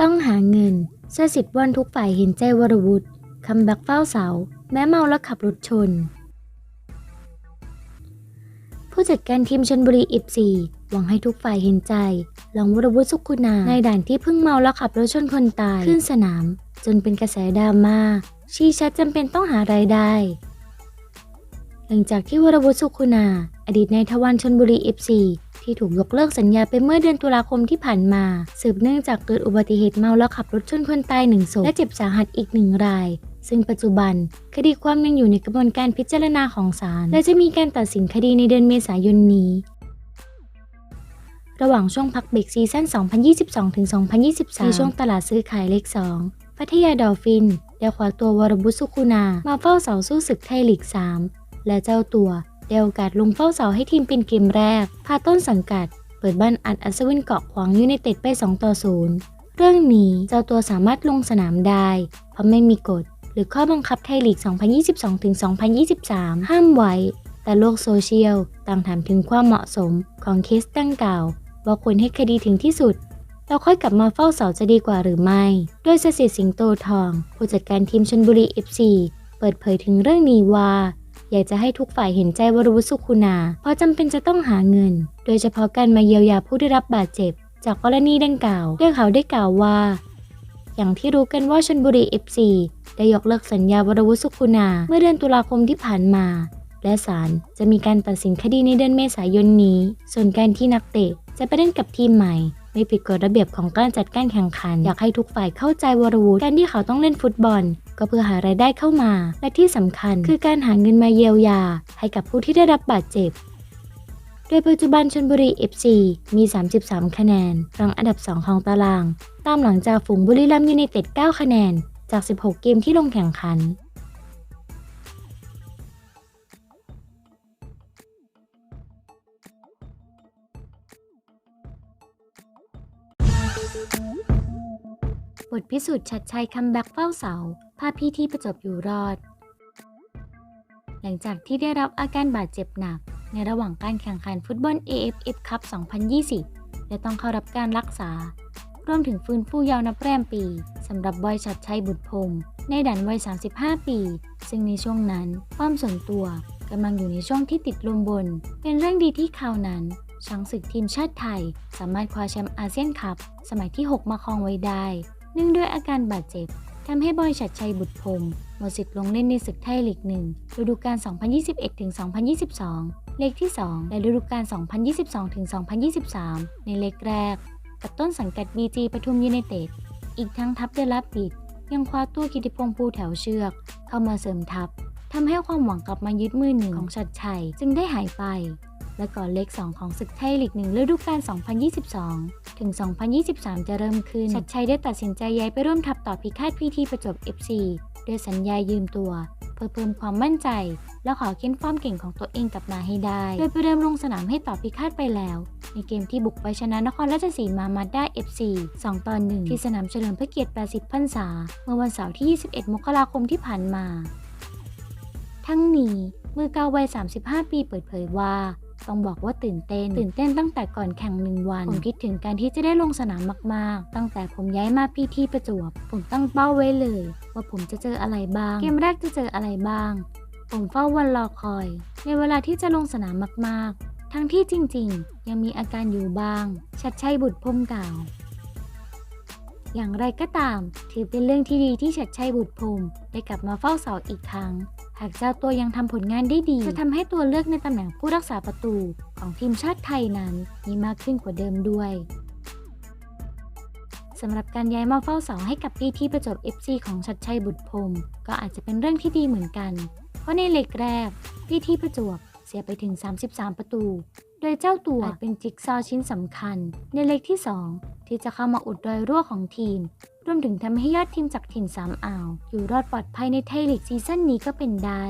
ต้องหาเงินเสื้อสิบวันทุกฝ่ายเห็นใจวรวุฒิคัมแบ็กเฝ้าเสา แม้เมาแล้วขับรถชน ผู้จัดการทีมชนบุรีเอฟซีหวังให้ทุกฝ่ายเห็นใจ หลังวรวุฒิสุขุนาในด่านที่เพิ่งเมาแล้วขับรถชนคนตาย ขึ้นสนาม จนเป็นกระแสดราม่าชี้ชัดจำเป็นต้องหารายได้ หลังจากที่วรวุฒิสุขุนา อดีตนายทวารชนบุรีเอฟซีที่ถูกยกเลิกสัญญาไปเมื่อเดือนตุลาคมที่ผ่านมา สืบเนื่องจากเกิดอุบัติเหตุเมาแล้วขับรถชนคนตายหนึ่งศพและเจ็บสาหัสอีกหนึ่งราย ซึ่งปัจจุบัน คดีความยังอยู่ในกระบวนการพิจารณาของศาลและจะมีการตัดสินคดีในเดือนเมษายนนี้ ระหว่างช่วงพักเบรกซีซั่น 2022-2023ในช่วงตลาดซื้อขายเลข2พัทยาดอลฟินได้คว้าตัววรบุตรสุขุนา มาเฝ้าเสาสู้ศึกไทยลีก 3 และเจ้าตัวได้โอกาสลงเฝ้าเสาให้ทีมเป็นเกมแรก พาต้นสังกัด เปิดบ้านอัดอัศวินเกาะขวางยูไนเต็ดไป2ต่อ0เรื่องนี้เจ้าตัวสามารถลงสนามได้ เพราะไม่มีกฎ หรือข้อบังคับไทยลีก 2022-2023 ห้ามไว้ แต่โลกโซเชียลต่างถามถึงความเหมาะสมของเคสดังกล่าว ว่าควรให้คดีถึงที่สุดเราค่อยกลับมาเฝ้าเสาจะดีกว่าหรือไม่ โดยสสิสิงโตทอง ผู้จัดการทีมชนบุรี FC เปิดเผยถึงเรื่องนี้ว่า อยากจะให้ทุกฝ่ายเห็นใจวรวุฒิสุขุนาเพราะจำเป็นจะต้องหาเงิน โดยเฉพาะการมาเยียวยาผู้ได้รับบาดเจ็บ จากกรณีดังกล่าวด้วยเขาได้กล่าวว่า อย่างที่รู้กันว่าชนบุรี FC ได้ยกเลิกสัญญาวรวุฒิสุขุนาเมื่อเดือนตุลาคมที่ผ่านมา และศาลจะมีการตัดสินคดีในเดือนเมษายนนี้ ส่วนการที่นักเตะจะไปเล่นกับทีมใหม่ไม่ผิดกฎระเบียบของการจัดการแข่งขัน อยากให้ทุกฝ่ายเข้าใจวรวุฒิการที่เขาต้องเล่นฟุตบอล ก็เพื่อหารายได้เข้ามา และที่สำคัญคือการหาเงินมาเยียวยา ให้กับผู้ที่ได้รับบาดเจ็บ โดยปัจจุบันชนบุรี FC มี 33 คะแนนรังอันดับ 2 ของตาราง ตามหลังจากฝูงบุรีรัมย์ยูไนเต็ด 9 คะแนน จาก 16 เกมที่ลงแข่งขันบทพิสูจน์ชัดชัยคัมแบ็กเฝ้าเสา พาพี่ที่ประจบอยู่รอด หลังจากที่ได้รับอาการบาดเจ็บหนัก ในระหว่างการแข่งขันฟุตบอล AFF Cup 2020 และต้องเข้ารับการรักษา รวมถึงฟื้นฟูเยาว์นับแรมปีสำหรับบอยชัดชัยบุตรพงศ์ในด่านวัย 35 ปี ซึ่งในช่วงนั้นความส่วนตัวกำลังอยู่ในช่วงที่ติดลมบน เป็นเรื่องดีที่คราวนั้นช้างศึกทีมชาติไทย สามารถคว้าแชมป์อาเซียนคัพสมัยที่ 6 มาครองไว้ได้ เนื่องด้วยอาการบาดเจ็บ ทำให้บอยชัดชัยบุตรพงศ์หมดสิทธิ์ลงเล่นในศึกไทยลีกหนึ่งฤดูกาล 2021-2022 เลขที่ 2 และฤดูกาล 2022-2023 ในเลขแรก กับต้นสังกัด BG ปทุมยูไนเต็ด อีกทั้งทัพเดลับบิด ยังคว้าตัวกิติพงษ์ภูแถวเชือก เข้ามาเสริมทัพทำให้ความหวังกลับมายึดมือหนึ่งของชัดชัยจึงได้หายไป และก่อนเลข 2 ของศึกไทยลีกหนึ่งฤดูกาล 2022 ถึง 2023 จะเริ่มขึ้น ชัดชัยได้ตัดสินใจย้ายไปร่วมทัพต่อพิฆาตพีทีประจวบ FC ด้วยสัญญายืมตัว เพื่อเพิ่มความมั่นใจ และขอเค้นฟอร์มเก่งของตัวเองกลับมาให้ได้ โดยไปเริ่มลงสนามให้ต่อพิฆาตไปแล้ว ในเกมที่บุกไปชนะนครราชสีมามาได้ FC 2ต่อ1ที่สนามเฉลิมพระเกียรติ 80 พรรษา เมื่อวันเสาร์ที่ 21 มกราคมที่ผ่านมา ทั้งนี้มือเกาวัย 35 ปีเปิดเผยว่า ต้องบอกว่าตื่นเต้น ตื่นเต้นตั้งแต่ก่อนแข่งหนึ่งวัน ผมคิดถึงการที่จะได้ลงสนามมาก ๆ ตั้งแต่ผมย้ายมาพีทีประจวบ ผมตั้งเป้าไว้เลย ว่าผมจะเจออะไรบ้าง เกมแรกจะเจออะไรบ้าง ผมเฝ้าวันรอคอย ในเวลาที่จะลงสนามมาก ๆ ทั้งที่จริง ๆ ยังมีอาการอยู่บ้าง ชัดชัยบุตรพรหมกล่าวอย่างไรก็ตาม ถือเป็นเรื่องที่ดีที่ชัดชัยบุตรพรหมได้กลับมาเฝ้าเสาอีกครั้ง หากเจ้าตัวยังทำผลงานได้ดี จะทำให้ตัวเลือกในตำแหน่งผู้รักษาประตูของทีมชาติไทยนั้นมีมากขึ้นกว่าเดิมด้วยสำหรับการย้ายมาเฝ้าเสาให้กับปีที่ประจวบ FC ของชัดชัยบุตรพรมก็อาจจะเป็นเรื่องที่ดีเหมือนกัน เพราะในเล็กแรกพี่ที่ประจวบ เสียไปถึง 33 ประตู โดยเจ้าตัวอาจเป็นจิ๊กซอว์ชิ้นสำคัญ ในเล็กที่ 2 ที่จะเข้ามาอุดรอยรั่วของทีม รวมถึงทำให้ยอดทีมจากถิ่นสามอ่าว อยู่รอดปลอดภัยในไทยลีกซีซั่นนี้ก็เป็นได้